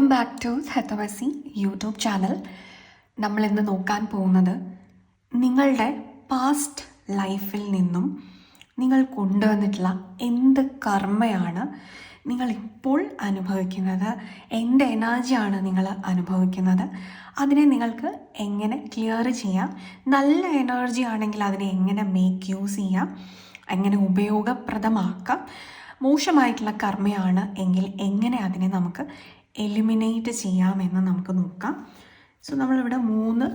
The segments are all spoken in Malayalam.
വെൽക്കം ബാക്ക് ടു ഹെത്തവസി യൂട്യൂബ് ചാനൽ നമ്മൾ ഇന്ന് നോക്കാൻ പോകുന്നത് നിങ്ങളുടെ പാസ്റ്റ് ലൈഫിൽ നിന്നും നിങ്ങൾ കൊണ്ടുവന്നിട്ടുള്ള എന്ത് കർമ്മയാണ് നിങ്ങൾ ഇപ്പോൾ അനുഭവിക്കുന്നത്? എന്ത് എനർജിയാണ് നിങ്ങൾ അനുഭവിക്കുന്നത്? അതിനെ നിങ്ങൾക്ക് എങ്ങനെ ക്ലിയർ ചെയ്യാം? നല്ല എനർജി ആണെങ്കിൽ അതിനെ എങ്ങനെ മേക്ക് യൂസ് ചെയ്യാം? എങ്ങനെ ഉപയോഗപ്രദമാക്കാം? മോശമായിട്ടുള്ള കർമ്മയാണ് എങ്കിൽ എങ്ങനെ അതിനെ നമുക്ക് എലിമിനേറ്റ് ചെയ്യാമെന്ന് നമുക്ക് നോക്കാം. സോ നമ്മളിവിടെ മൂന്ന്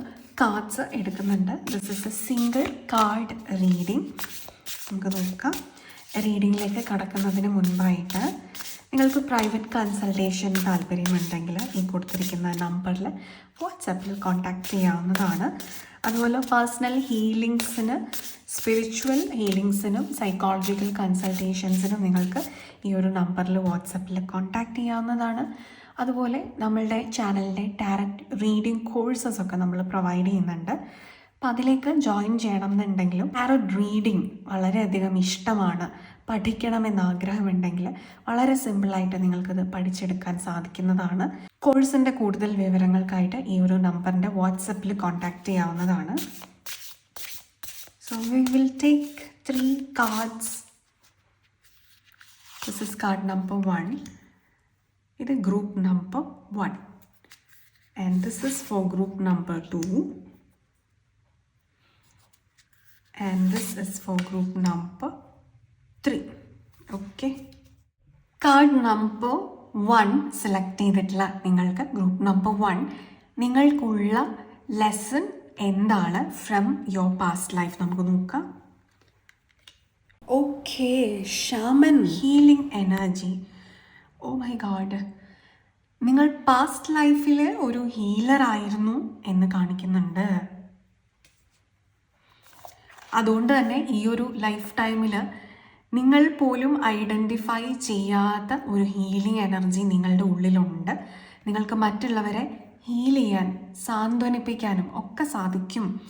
കാർഡ്സ് എടുക്കുന്നുണ്ട്. This is a single card reading നമുക്ക് നോക്കാം. റീഡിങ്ങിലേക്ക് കടക്കുന്നതിന് മുൻപായിട്ട് നിങ്ങൾക്ക് പ്രൈവറ്റ് കൺസൾട്ടേഷൻ താല്പര്യമുണ്ടെങ്കിൽ ഈ കൊടുത്തിരിക്കുന്ന നമ്പറിൽ വാട്സാപ്പിൽ കോൺടാക്റ്റ് ചെയ്യാവുന്നതാണ്. അതുപോലെ പേഴ്സണൽ ഹീലിങ്സിന് സ്പിരിച്വൽ ഹീലിങ്സിനും സൈക്കോളജിക്കൽ കൺസൾട്ടേഷൻസിനും നിങ്ങൾക്ക് ഈ ഒരു നമ്പറിൽ വാട്സപ്പിൽ കോൺടാക്റ്റ് ചെയ്യാവുന്നതാണ്. അതുപോലെ നമ്മളുടെ ചാനലിന്റെ ഡയറക്റ്റ് റീഡിംഗ് കോഴ്സസ് ഒക്കെ നമ്മൾ പ്രൊവൈഡ് ചെയ്യുന്നുണ്ട്. അപ്പം അതിലേക്ക് ജോയിൻ ചെയ്യണം എന്നുണ്ടെങ്കിലും ടാരറ്റ് റീഡിംഗ് വളരെയധികം ഇഷ്ടമാണ്. പഠിക്കണമെന്ന് ആഗ്രഹമുണ്ടെങ്കിൽ വളരെ സിമ്പിളായിട്ട് നിങ്ങൾക്കത് പഠിച്ചെടുക്കാൻ സാധിക്കുന്നതാണ്. കോഴ്സിന്റെ കൂടുതൽ വിവരങ്ങൾക്കായിട്ട് ഈ ഒരു നമ്പറിന്റെ വാട്സപ്പിൽ കോൺടാക്റ്റ് ചെയ്യാവുന്നതാണ്. So we will take three cards this is card number one ഇത് group number one and this is for group number two and this is for group number three okay card number one select ചെയ്തിട്ടുള്ള നിങ്ങൾക്ക് ഗ്രൂപ്പ് നമ്പർ വൺ നിങ്ങൾക്കുള്ള ലെസൺ എന്താണ് ഫ്രം യുവർ പാസ്റ്റ് ലൈഫ് നമുക്ക് നോക്കാം. Okay shaman healing energy oh my god നിങ്ങൾ പാസ്റ്റ് ലൈഫിൽ ഒരു ഹീലർ ആയിരുന്നു എന്ന് കാണിക്കുന്നുണ്ട്. അതുകൊണ്ട് തന്നെ ഈ ഒരു ലൈഫ് ടൈമിൽ നിങ്ങൾ പോലും ഐഡന്റിഫൈ ചെയ്യാത്ത ഒരു ഹീലിംഗ് എനർജി നിങ്ങളുടെ ഉള്ളിലുണ്ട്. നിങ്ങൾക്ക് മറ്റുള്ളവരെ ഹീൽ ചെയ്യാൻ സാന്ത്വനിപ്പിക്കാനും ഒക്കെ സാധിക്കും.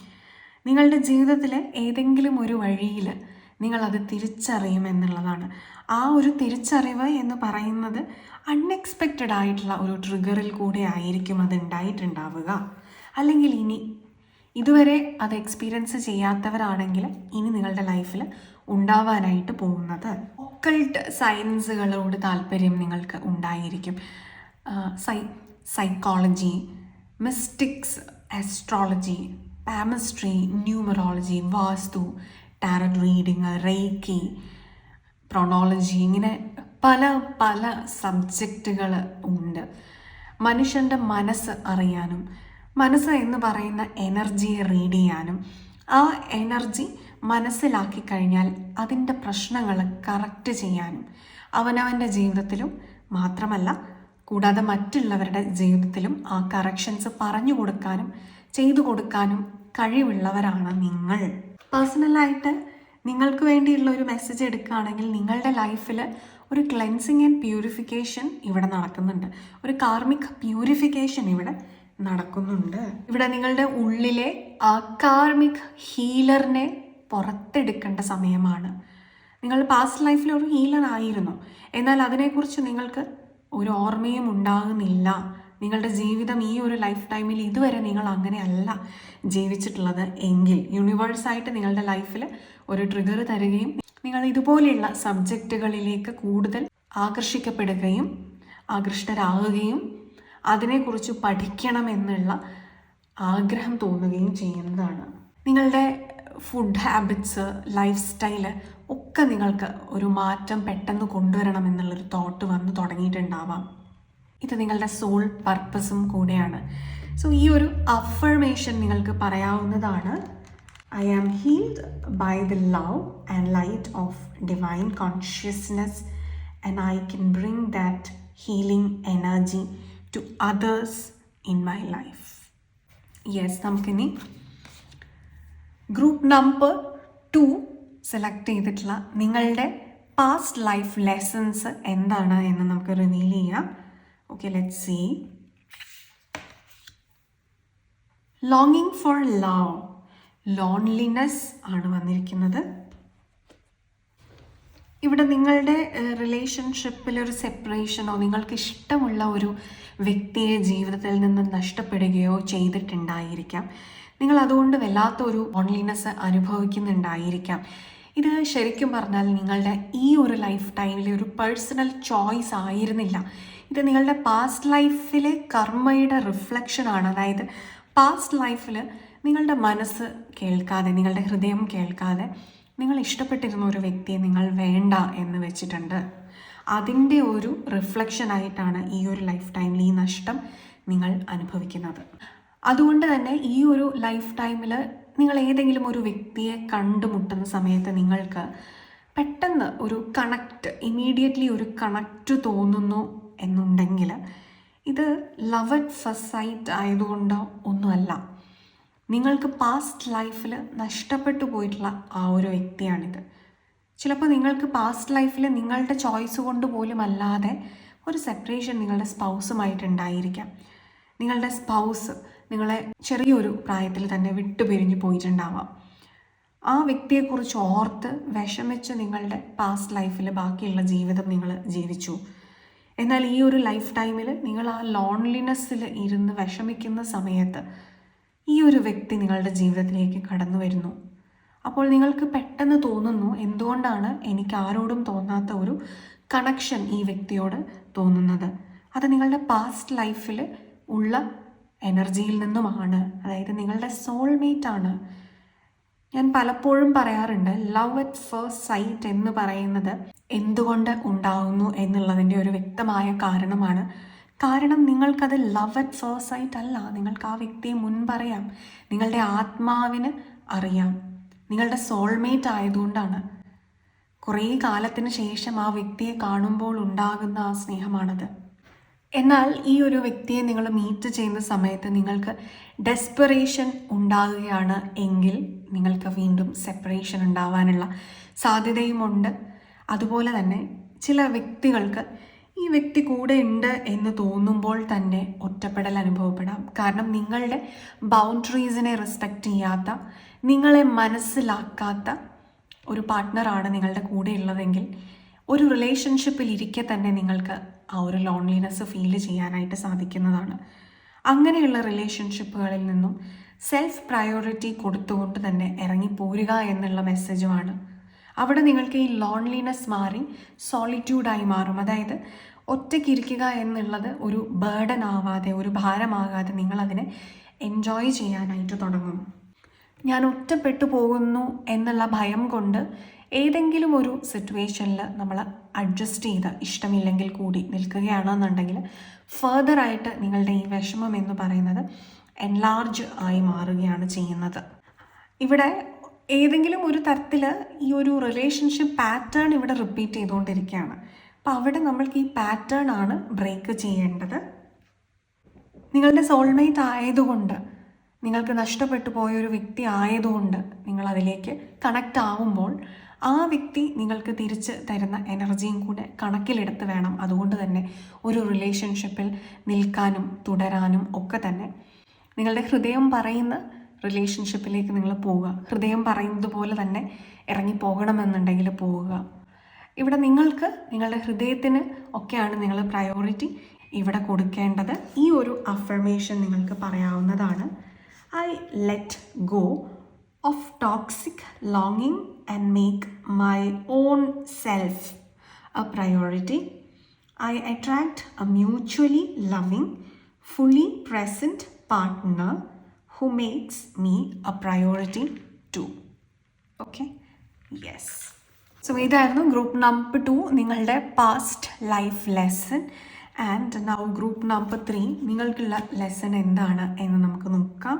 നിങ്ങളുടെ ജീവിതത്തിൽ ഏതെങ്കിലും ഒരു വഴിയിൽ നിങ്ങളത് തിരിച്ചറിയും എന്നുള്ളതാണ്. ആ ഒരു തിരിച്ചറിവ് എന്ന് പറയുന്നത് അൺഎക്സ്പെക്റ്റഡ് ആയിട്ടുള്ള ഒരു ട്രിഗറിൽ കൂടെ ആയിരിക്കും അത് ഉണ്ടായിട്ടുണ്ടാവുക. അല്ലെങ്കിൽ ഇനി ഇതുവരെ അത് എക്സ്പീരിയൻസ് ചെയ്യാത്തവരാണെങ്കിൽ ഇനി നിങ്ങളുടെ ലൈഫിൽ ഉണ്ടാവാനായിട്ട് പോകുന്നത്. ഒക്കൾട്ട് സയൻസുകളോട് താല്പര്യം നിങ്ങൾക്ക് ഉണ്ടായിരിക്കും. Psy psychology mystics astrology palmistry numerology vastu tarot reading reiki phrenology ഇങ്ങനെ പല പല സബ്ജക്റ്റുകൾ ഉണ്ട്. മനുഷ്യന്റെ മനസ്സ് അറിയാനും മനസ്സ് എന്ന് പറയുന്ന എനർജിയെ റീഡ് ചെയ്യാനും ആ എനർജി മനസ്സിലാക്കി കഴിഞ്ഞാൽ അതിന്റെ പ്രശ്നങ്ങൾ കറക്റ്റ് ചെയ്യാനും അവനവന്റെ ജീവിതത്തിലും മാത്രമല്ല കൂടാതെ മറ്റുള്ളവരുടെ ജീവിതത്തിലും ആ കറക്ഷൻസ് പറഞ്ഞു കൊടുക്കാനും ചെയ്തു കൊടുക്കാനും കഴിവുള്ളവരാണ് നിങ്ങൾ. പേഴ്സണലായിട്ട് നിങ്ങൾക്ക് വേണ്ടിയുള്ള ഒരു മെസ്സേജ് എടുക്കുകയാണെങ്കിൽ നിങ്ങളുടെ ലൈഫിൽ ഒരു ക്ലെൻസിങ് ആൻഡ് പ്യൂരിഫിക്കേഷൻ ഇവിടെ നടക്കുന്നുണ്ട്. ഒരു കാർമിക് പ്യൂരിഫിക്കേഷൻ ഇവിടെ നടക്കുന്നുണ്ട്. ഇവിടെ നിങ്ങളുടെ ഉള്ളിലെ കാർമിക് ഹീലറിനെ പുറത്തെടുക്കേണ്ട സമയമാണ്. നിങ്ങൾ പാസ്റ്റ് ലൈഫിൽ ഒരു ഹീലർ ആയിരുന്നു. എന്നാൽ അതിനെക്കുറിച്ച് നിങ്ങൾക്ക് ഒരു ഓർമ്മയും ഉണ്ടാകുന്നില്ല. നിങ്ങളുടെ ജീവിതം ഈ ഒരു ലൈഫ് ടൈമിൽ ഇതുവരെ നിങ്ങൾ അങ്ങനെയല്ല ജീവിച്ചിട്ടുള്ളത് എങ്കിൽ യൂണിവേഴ്സായിട്ട് നിങ്ങളുടെ ലൈഫിൽ ഒരു ട്രിഗർ തരികയും നിങ്ങൾ ഇതുപോലെയുള്ള സബ്ജക്റ്റുകളിലേക്ക് കൂടുതൽ ആകർഷിക്കപ്പെടുകയും ആകൃഷ്ടരാകുകയും അതിനെക്കുറിച്ച് പഠിക്കണമെന്നുള്ള ആഗ്രഹം തോന്നുകയും ചെയ്യുന്നതാണ്. നിങ്ങളുടെ ഫുഡ് ഹാബിറ്റ്സ് ലൈഫ് സ്റ്റൈൽ ഒക്കെ നിങ്ങൾക്ക് ഒരു മാറ്റം പെട്ടെന്ന് കൊണ്ടുവരണം എന്നുള്ളൊരു തോട്ട് വന്ന് തുടങ്ങിയിട്ടുണ്ടാവാം. ഇത് നിങ്ങളുടെ സോൾ പർപ്പസും കൂടെയാണ്. സോ ഈ ഒരു അഫർമേഷൻ നിങ്ങൾക്ക് പറയാവുന്നതാണ്. I am healed by the love and light of divine consciousness and I can bring that healing energy to others in my life yes നമുക്കിനി ഗ്രൂപ്പ് നമ്പർ ടു സെലക്ട് ചെയ്തിട്ടുള്ള നിങ്ങളുടെ പാസ്റ്റ് ലൈഫ് ലെസൺസ് എന്താണ് എന്ന് നമുക്ക് റിവീൽ ചെയ്യാം. Okay let's see. Longing for love. Loneliness ആണ് വന്നിരിക്കുന്നത് ഇവിടെ നിങ്ങളുടെ റിലേഷൻഷിപ്പിൽ ഒരു സെപ്പറേഷനോ നിങ്ങൾക്ക് ഇഷ്ടമുള്ള ഒരു വ്യക്തിയെ ജീവിതത്തിൽ നിന്ന് നഷ്ടപ്പെടുകയോ ചെയ്തിട്ടുണ്ടായിരിക്കാം നിങ്ങൾ അതുകൊണ്ട് വല്ലാത്തൊരു ഓൺലിനെസ് അനുഭവിക്കുന്നുണ്ടായിരിക്കാം ഇത് ശരിക്കും പറഞ്ഞാൽ നിങ്ങളുടെ ഈ ഒരു ലൈഫ് ടൈമിലെ ഒരു പേഴ്സണൽ ചോയ്സ് ആയിരുന്നില്ല ഇത് നിങ്ങളുടെ പാസ്റ്റ് ലൈഫിലെ കർമ്മയുടെ റിഫ്ലക്ഷനാണ് അതായത് പാസ്റ്റ് ലൈഫിൽ നിങ്ങളുടെ മനസ്സ് കേൾക്കാതെ നിങ്ങളുടെ ഹൃദയം കേൾക്കാതെ നിങ്ങൾ ഇഷ്ടപ്പെട്ടിരുന്ന ഒരു വ്യക്തിയെ നിങ്ങൾ വേണ്ട എന്ന് വെച്ചിട്ടുണ്ട്. അതിന്റെ ഒരു റിഫ്ലക്ഷൻ ആയിട്ടാണ് ഈ ഒരു ലൈഫ് ടൈമിൽ ഈ നഷ്ടം നിങ്ങൾ അനുഭവിക്കുന്നത്. അതുകൊണ്ട് തന്നെ ഈ ഒരു ലൈഫ് ടൈമിൽ നിങ്ങൾ ഏതെങ്കിലും ഒരു വ്യക്തിയെ കണ്ടുമുട്ടുന്ന സമയത്ത് നിങ്ങൾക്ക് പെട്ടെന്ന് ഒരു കണക്റ്റ് ഇമീഡിയറ്റ്ലി ഒരു കണക്റ്റ് തോന്നുന്നു എന്നുണ്ടെങ്കിൽ ഇത് ലവ് അറ്റ് ഫസ്റ്റ് സൈറ്റ് ആയതുകൊണ്ടോ ഒന്നുമല്ല. നിങ്ങൾക്ക് പാസ്റ്റ് ലൈഫിൽ നഷ്ടപ്പെട്ടു പോയിട്ടുള്ള ആ ഒരു വ്യക്തിയാണിത്. ചിലപ്പോൾ നിങ്ങൾക്ക് പാസ്റ്റ് ലൈഫിൽ നിങ്ങളുടെ ചോയ്സ് കൊണ്ട് പോലും അല്ലാതെ ഒരു സെപ്പറേഷൻ നിങ്ങളുടെ സ്പൗസുമായിട്ടുണ്ടായിരിക്കാം നിങ്ങളുടെ സ്പൗസ് നിങ്ങളെ ചെറിയൊരു പ്രായത്തിൽ തന്നെ വിട്ടുപിരിഞ്ഞു പോയിട്ടുണ്ടാവാം. ആ വ്യക്തിയെക്കുറിച്ച് ഓർത്ത് വിഷമിച്ച് നിങ്ങളുടെ പാസ്റ്റ് ലൈഫിൽ ബാക്കിയുള്ള ജീവിതം നിങ്ങൾ ജീവിച്ചു. എന്നാൽ ഈ ഒരു ലൈഫ് ടൈമിൽ നിങ്ങൾ ആ ലോൺലിനെസ്സിൽ ഇരുന്ന് വിഷമിക്കുന്ന സമയത്ത് ഈ ഒരു വ്യക്തി നിങ്ങളുടെ ജീവിതത്തിലേക്ക് കടന്നു വരുന്നു. അപ്പോൾ നിങ്ങൾക്ക് പെട്ടെന്ന് തോന്നുന്നു എന്തുകൊണ്ടാണ് എനിക്ക് ആരോടും തോന്നാത്ത ഒരു കണക്ഷൻ ഈ വ്യക്തിയോട് തോന്നുന്നത്. അത് നിങ്ങളുടെ പാസ്റ്റ് ലൈഫിൽ ഉള്ള എനർജിയിൽ നിന്നുമാണ്. അതായത് നിങ്ങളുടെ സോൾമേറ്റ് ആണ്. ഞാൻ പലപ്പോഴും പറയാറുണ്ട് ലവ് അറ്റ് ഫസ്റ്റ് സൈറ്റ് എന്ന് പറയുന്നത് എന്തുകൊണ്ട് ഉണ്ടാകുന്നു എന്നുള്ളതിന്റെ ഒരു വ്യക്തമായ കാരണമാണ്. കാരണം നിങ്ങൾക്കത് ലവ് അറ്റ് ഫസ്റ്റ് സൈറ്റ് അല്ല. നിങ്ങൾക്ക് ആ വ്യക്തിയെ മുൻപറിയാം. നിങ്ങളുടെ ആത്മാവിന് അറിയാം. നിങ്ങളുടെ സോൾമേറ്റ് ആയതുകൊണ്ടാണ്. കുറേ കാലത്തിന് ശേഷം ആ വ്യക്തിയെ കാണുമ്പോൾ ഉണ്ടാകുന്ന ആ സ്നേഹമാണത്. എന്നാൽ ഈ ഒരു വ്യക്തിയെ നിങ്ങൾ മീറ്റ് ചെയ്യുന്ന സമയത്ത് നിങ്ങൾക്ക് ഡെസ്പിറേഷൻ ഉണ്ടാകുകയാണ് എങ്കിൽ നിങ്ങൾക്ക് വീണ്ടും സെപ്പറേഷൻ ഉണ്ടാവാനുള്ള സാധ്യതയുമുണ്ട്. അതുപോലെ തന്നെ ചില വ്യക്തികൾക്ക് ഈ വ്യക്തി കൂടെ ഉണ്ട് എന്ന് തോന്നുമ്പോൾ തന്നെ ഒറ്റപ്പെടൽ അനുഭവപ്പെടാം. കാരണം നിങ്ങളുടെ ബൗണ്ടറീസിനെ റെസ്പെക്റ്റ് ചെയ്യാത്ത നിങ്ങളെ മനസ്സിലാക്കാത്ത ഒരു പാർട്ട്ണറാണ് നിങ്ങളുടെ കൂടെ ഉള്ളതെങ്കിൽ ഒരു റിലേഷൻഷിപ്പിൽ ഇരിക്കെ തന്നെ നിങ്ങൾക്ക് ആ ഒരു ലോൺലിനെസ് ഫീൽ ചെയ്യാനായിട്ട് സാധിക്കുന്നതാണ്. അങ്ങനെയുള്ള റിലേഷൻഷിപ്പുകളിൽ നിന്നും സെൽഫ് പ്രയോറിറ്റി കൊടുത്തുകൊണ്ട് തന്നെ ഇറങ്ങിപ്പോരുക എന്നുള്ള മെസ്സേജുമാണ് അവിടെ നിങ്ങൾക്ക് ഈ ലോൺലിനെസ് മാറി സോളിറ്റ്യൂഡായി മാറും. അതായത് ഒറ്റയ്ക്കിരിക്കുക എന്നുള്ളത് ഒരു ബേർഡൻ ആവാതെ ഒരു ഭാരമാകാതെ നിങ്ങളതിനെ എൻജോയ് ചെയ്യാനായിട്ട് തുടങ്ങും. ഞാൻ ഒറ്റപ്പെട്ടു പോകുന്നു എന്നുള്ള ഭയം കൊണ്ട് ഏതെങ്കിലും ഒരു സിറ്റുവേഷനിൽ നമ്മൾ അഡ്ജസ്റ്റ് ചെയ്ത് ഇഷ്ടമില്ലെങ്കിൽ കൂടി നിൽക്കുകയാണെന്നുണ്ടെങ്കിൽ ഫർദർ ആയിട്ട് നിങ്ങളുടെ ഈ വിഷമം എന്ന് പറയുന്നത് എൻലാർജ് ആയി മാറുകയാണ് ചെയ്യുന്നത്. ഇവിടെ ഏതെങ്കിലും ഒരു തരത്തിൽ ഈ ഒരു റിലേഷൻഷിപ്പ് പാറ്റേൺ ഇവിടെ റിപ്പീറ്റ് ചെയ്തുകൊണ്ടിരിക്കുകയാണ്. അപ്പോൾ അവിടെ നമ്മൾക്ക് ഈ പാറ്റേൺ ആണ് ബ്രേക്ക് ചെയ്യേണ്ടത്. നിങ്ങളുടെ സോൾമേറ്റ് ആയതുകൊണ്ട് നിങ്ങൾക്ക് നഷ്ടപ്പെട്ടു പോയ ഒരു വ്യക്തി ആയതുകൊണ്ട് നിങ്ങൾ അതിലേക്ക് കണക്റ്റ് ആവുമ്പോൾ ആ വ്യക്തി നിങ്ങൾക്ക് തിരിച്ച് തരുന്ന എനർജിയും കൂടെ കണക്കിലെടുത്ത് വേണം. അതുകൊണ്ട് തന്നെ ഒരു റിലേഷൻഷിപ്പിൽ നിൽക്കാനും തുടരാനും ഒക്കെ തന്നെ. നിങ്ങളുടെ ഹൃദയം പറയുന്ന റിലേഷൻഷിപ്പിലേക്ക് നിങ്ങൾ പോവുക. ഹൃദയം പറയുന്നത് പോലെ തന്നെ ഇറങ്ങി പോകണമെന്നുണ്ടെങ്കിൽ പോവുക. ഇവിടെ നിങ്ങൾക്ക് നിങ്ങളുടെ ഹൃദയത്തിന് ഒക്കെയാണ് നിങ്ങൾ പ്രയോറിറ്റി ഇവിടെ കൊടുക്കേണ്ടത് ഈ ഒരു അഫർമേഷൻ നിങ്ങൾക്ക് പറയാവുന്നതാണ്. I let go of toxic ലോങ്ങിങ് and make my own self a priority I attract a mutually loving fully present partner who makes me a priority too. Okay yes so ഇതായിരുന്നു ഗ്രൂപ്പ് നമ്പർ ടു നിങ്ങളുടെ past life lesson and now group number three നിങ്ങൾക്കുള്ള ലെസൺ എന്താണ് എന്ന് നമുക്ക് നോക്കാം.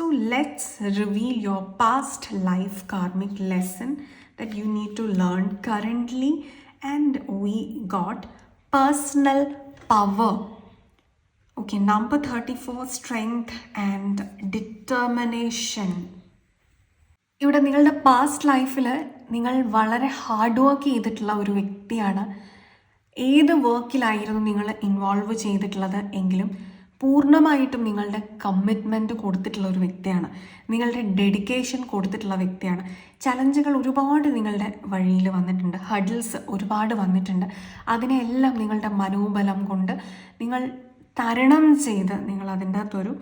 Let's reveal your past life karmic lesson that you need to learn currently and we got personal power okay number thirty four strength and determination ഇവിടെ നിങ്ങളുടെ പാസ്റ്റ് ലൈഫിൽ നിങ്ങൾ വളരെ ഹാർഡ് വർക്ക് ചെയ്തിട്ടുള്ള ഒരു വ്യക്തിയാണ്. ഏത് വർക്കിലായിരുന്നു നിങ്ങൾ ഇൻവോൾവ് ചെയ്തിട്ടുള്ളത് എങ്കിലും പൂർണമായിട്ടും നിങ്ങളുടെ കമ്മിറ്റ്മെന്റ് കൊടുത്തിട്ടുള്ള ഒരു വ്യക്തിയാണ്. നിങ്ങളുടെ ഡെഡിക്കേഷൻ കൊടുത്തിട്ടുള്ള വ്യക്തിയാണ്. ചലഞ്ചുകൾ ഒരുപാട് നിങ്ങളുടെ വഴിയിൽ വന്നിട്ടുണ്ട്. ഹഡിൽസ് ഒരുപാട് വന്നിട്ടുണ്ട്. അതിനെയെല്ലാം നിങ്ങളുടെ മനോബലം കൊണ്ട് നിങ്ങൾ തരണം ചെയ്ത് നിങ്ങൾ അതിന്റെ അകത്തൊരു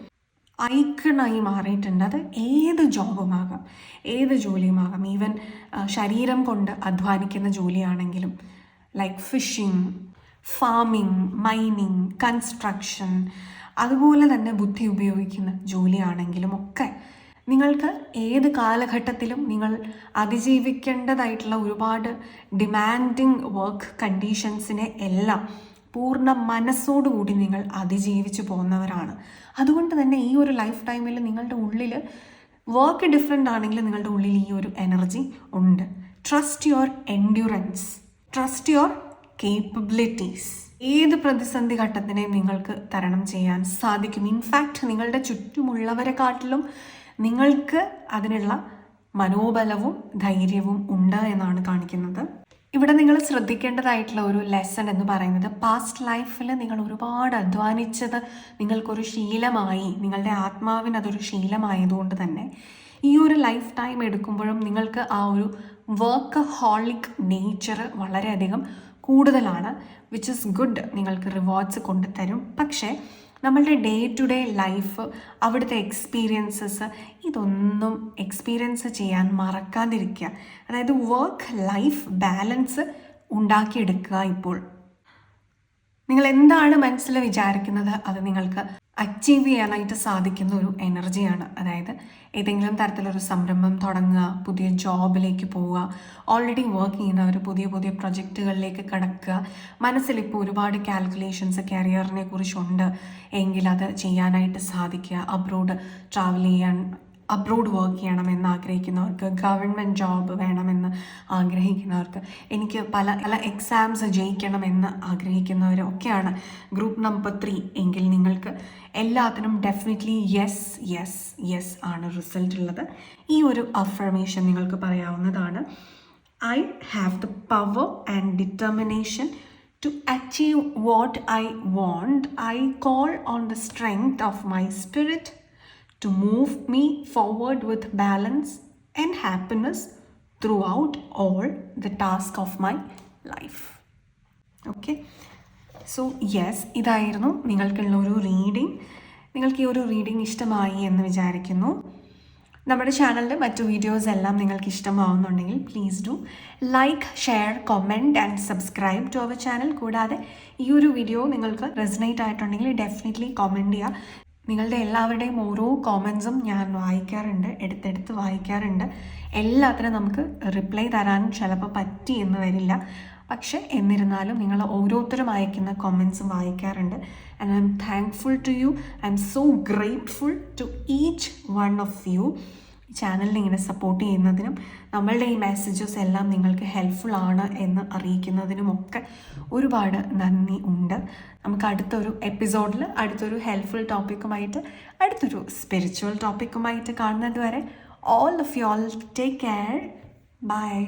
ഐക്കണായി മാറിയിട്ടുണ്ട്. അത് ഏത് ജോബുമാകാം ഏത് ജോലിയുമാകാം ഈവൻ ശരീരം കൊണ്ട് അധ്വാനിക്കുന്ന ജോലിയാണെങ്കിലും like fishing farming mining construction അതുപോലെ തന്നെ ബുദ്ധി ഉപയോഗിക്കുന്ന ജോലിയാണെങ്കിലും ഒക്കെ നിങ്ങൾക്ക് ഏത് കാലഘട്ടത്തിലും നിങ്ങൾ അതിജീവിക്കേണ്ടതായിട്ടുള്ള ഒരുപാട് ഡിമാൻഡിങ് വർക്ക് കണ്ടീഷൻസിനെ എല്ലാം പൂർണ മനസ്സോടുകൂടി നിങ്ങൾ അതിജീവിച്ചു പോകുന്നവരാണ്. അതുകൊണ്ട് തന്നെ ഈ ഒരു ലൈഫ് ടൈമിൽ നിങ്ങളുടെ ഉള്ളിൽ വർക്ക് ഡിഫറെന്റ് ആണെങ്കിലും നിങ്ങളുടെ ഉള്ളിൽ ഈ ഒരു എനർജി ഉണ്ട്. Trust your endurance trust your capabilities ഏത് പ്രതിസന്ധി ഘട്ടത്തിനെയും നിങ്ങൾക്ക് തരണം ചെയ്യാൻ സാധിക്കും? ഇൻഫാക്റ്റ് നിങ്ങളുടെ ചുറ്റുമുള്ളവരെക്കാട്ടിലും നിങ്ങൾക്ക് അതിനുള്ള മനോബലവും ധൈര്യവും ഉണ്ട് എന്നാണ് കാണിക്കുന്നത്. ഇവിടെ നിങ്ങൾ ശ്രദ്ധിക്കേണ്ടതായിട്ടുള്ള ഒരു ലെസൺ എന്ന് പറയുന്നത് പാസ്റ്റ് ലൈഫിൽ നിങ്ങൾ ഒരുപാട് അധ്വാനിച്ചത് നിങ്ങൾക്കൊരു ശീലമായി നിങ്ങളുടെ ആത്മാവിന് അതൊരു ശീലമായതുകൊണ്ട് തന്നെ ഈ ഒരു ലൈഫ് ടൈം എടുക്കുമ്പോഴും നിങ്ങൾക്ക് ആ ഒരു വർക്ക് ഹോളിക് നേച്ചർ വളരെയധികം കൂടുതലാണ് വിച്ച് ഇസ് ഗുഡ് നിങ്ങൾക്ക് റിവാർഡ്സ് കൊണ്ടുതരും. പക്ഷേ നമ്മളുടെ ഡേ ടു ഡേ ലൈഫ് അവിടുത്തെ എക്സ്പീരിയൻസസ് ഇതൊന്നും എക്സ്പീരിയൻസ് ചെയ്യാൻ മറക്കാതിരിക്കുക. അതായത് വർക്ക് ലൈഫ് ബാലൻസ് ഉണ്ടാക്കിയെടുക്കുക ഇപ്പോൾ. നിങ്ങൾ എന്താണ് മനസ്സിൽ വിചാരിക്കുന്നത്? അത് നിങ്ങൾക്ക് അച്ചീവ് ചെയ്യാനായിട്ട് സാധിക്കുന്ന ഒരു എനർജിയാണ് അതായത് ഏതെങ്കിലും തരത്തിലൊരു സംരംഭം തുടങ്ങുക പുതിയ ജോബിലേക്ക് പോവുക ഓൾറെഡി വർക്ക് ചെയ്യുന്നവർ പുതിയ പുതിയ പ്രൊജക്റ്റുകളിലേക്ക് കടക്കുക. മനസ്സിലിപ്പോൾ ഒരുപാട് കാൽക്കുലേഷൻസ് കരിയറിനെ കുറിച്ചുണ്ട്. എങ്കിൽ അത് ചെയ്യാനായിട്ട് സാധിക്കുക. അബ്രോഡ് ട്രാവൽ ചെയ്യാൻ അബ്രോഡ് വർക്ക് ചെയ്യണമെന്ന് ആഗ്രഹിക്കുന്നവർക്ക് ഗവൺമെന്റ് ജോബ് വേണമെന്ന് ആഗ്രഹിക്കുന്നവർക്ക് എനിക്ക് പല പല എക്സാംസ് ജയിക്കണമെന്ന് ആഗ്രഹിക്കുന്നവരൊക്കെയാണ്. ഗ്രൂപ്പ് നമ്പർ ത്രീ എങ്കിൽ നിങ്ങൾക്ക് എല്ലാത്തിനും ഡെഫിനറ്റ്ലി യെസ് യെസ് യെസ് ആണ് റിസൾട്ട് ഉള്ളത്. ഈ ഒരു അഫർമേഷൻ നിങ്ങൾക്ക് പറയാവുന്നതാണ്. I have the power and determination to achieve what I want I call on the strength of my spirit to move me forward with balance and happiness throughout all the task of my life. Okay so yes ഇതായിരുന്നു നിങ്ങൾക്കുള്ള ഒരു റീഡിംഗ് നിങ്ങൾക്ക് ഈ ഒരു റീഡിംഗ് ഇഷ്ടമായി എന്ന് വിചാരിക്കുന്നു. നമ്മുടെ ചാനലിന്റെ മറ്റു വീഡിയോസ് എല്ലാം നിങ്ങൾക്ക് ഇഷ്ടമാവുന്നുണ്ടെങ്കിൽ please do like share comment and subscribe to our channel കൂടാതെ ഈ ഒരു വീഡിയോ നിങ്ങൾക്ക് റെസനേറ്റ് ആയിട്ടുണ്ടെങ്കിൽ ഡെഫിനറ്റ്ലി കമന്റ് ചെയ്യുക. നിങ്ങളുടെ എല്ലാവരുടെയും ഓരോ കോമൻസും ഞാൻ വായിക്കാറുണ്ട് എടുത്തെടുത്ത് വായിക്കാറുണ്ട്. എല്ലാത്തിനും നമുക്ക് റിപ്ലൈ തരാനും ചിലപ്പോൾ പറ്റി എന്ന് വരില്ല. പക്ഷേ എന്നിരുന്നാലും നിങ്ങൾ ഓരോരുത്തരും അയക്കുന്ന കോമൻസും വായിക്കാറുണ്ട്. And I am thankful to you I am so grateful to each one of you ചാനലിനെ ഇങ്ങനെ സപ്പോർട്ട് ചെയ്യുന്നതിനും നമ്മളുടെ ഈ മെസ്സേജസ് എല്ലാം നിങ്ങൾക്ക് ഹെൽപ്ഫുൾ ആണ് എന്ന് അറിയിക്കുന്നതിനുമൊക്കെ ഒരുപാട് നന്ദി ഉണ്ട്. നമുക്ക് അടുത്തൊരു എപ്പിസോഡിൽ അടുത്തൊരു ഹെൽപ്ഫുൾ ടോപ്പിക്കുമായിട്ട് അടുത്തൊരു സ്പിരിച്വൽ ടോപ്പിക്കുമായിട്ട് കാണുന്നത് വരെ all of you all take care bye